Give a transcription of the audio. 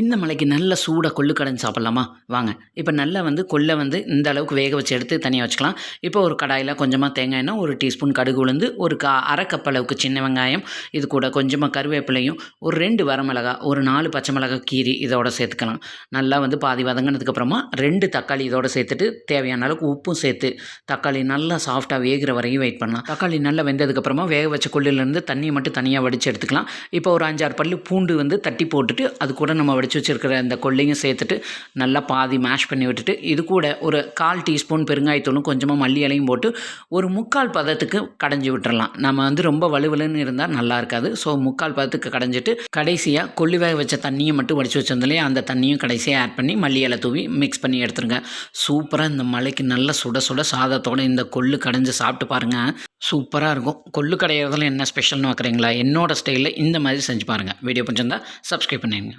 இந்த மலைக்கு நல்ல சூடாக கொள்ளு கடைஞ்சி சாப்பிட்லாமா? வாங்க. இப்போ நல்லா வந்து கொல்லை வந்து இந்த அளவுக்கு வேக வச்சு எடுத்து தனியாக வச்சுக்கலாம். இப்போ ஒரு கடாயில் கொஞ்சமாக தேங்காய் எண்ணெய் ஒரு டீஸ்பூன் கடுகு உளுந்து ஒரு கா அரை கப் அளவுக்கு சின்ன வெங்காயம் இது கூட கொஞ்சமாக கருவேப்பிலையும் ஒரு ரெண்டு வரமிளகா ஒரு நாலு பச்சை மிளகாய் கீரி இதோட சேர்த்துக்கலாம். நல்லா வந்து பாதி வதங்கினதுக்கப்புறமா ரெண்டு தக்காளி இதோட சேர்த்துட்டு தேவையான அளவுக்கு உப்பும் சேர்த்து தக்காளி நல்லா சாஃப்டாக வேகிற வரையும் வெயிட் பண்ணலாம். தக்காளி நல்லா வெந்ததுக்கப்புறமா வேக வச்ச கொள்ளிலேருந்து தண்ணியை மட்டும் தனியாக வடித்து எடுத்துக்கலாம். இப்போ ஒரு அஞ்சாறு பல்லு பூண்டு வந்து தட்டி போட்டுட்டு அது கூட நம்ம வடித்து வச்சுருக்கிற அந்த கொள்ளையும் சேர்த்துட்டு நல்லா பாதி மேஷ் பண்ணி விட்டுட்டு இது கூட ஒரு கால் டீஸ்பூன் பெருங்காயத்தூளும் கொஞ்சமாக மல்லி இலையும் போட்டு ஒரு முக்கால் பதத்துக்கு கடைஞ்சி விட்டுறலாம். நம்ம வந்து ரொம்ப வலுவலுன்னு இருந்தால் நல்லா இருக்காது. ஸோ முக்கால் பதத்துக்கு கடைஞ்சிட்டு கடைசியாக கொள்ளி வேக வச்ச தண்ணியை மட்டும் வடிச்சு வச்சிருந்தாலே அந்த தண்ணியும் கடைசியாக ஆட் பண்ணி மல்லி இலை தூவி மிக்ஸ் பண்ணி எடுத்துருங்க. சூப்பராக இந்த மலைக்கு நல்ல சுட சுட சாதத்தோட இந்த கொள்ளு கடைஞ்சி சாப்பிட்டு பாருங்கள் சூப்பராக இருக்கும். கொள்ளு கடையிறதுல என்ன ஸ்பெஷல்னு பார்க்குறீங்களா என்னோட ஸ்டைலில் இந்த மாதிரி செஞ்சு பாருங்கள் வீடியோ பிடிச்சிருந்தா சப்ஸ்கிரைப் பண்ணிடுங்க.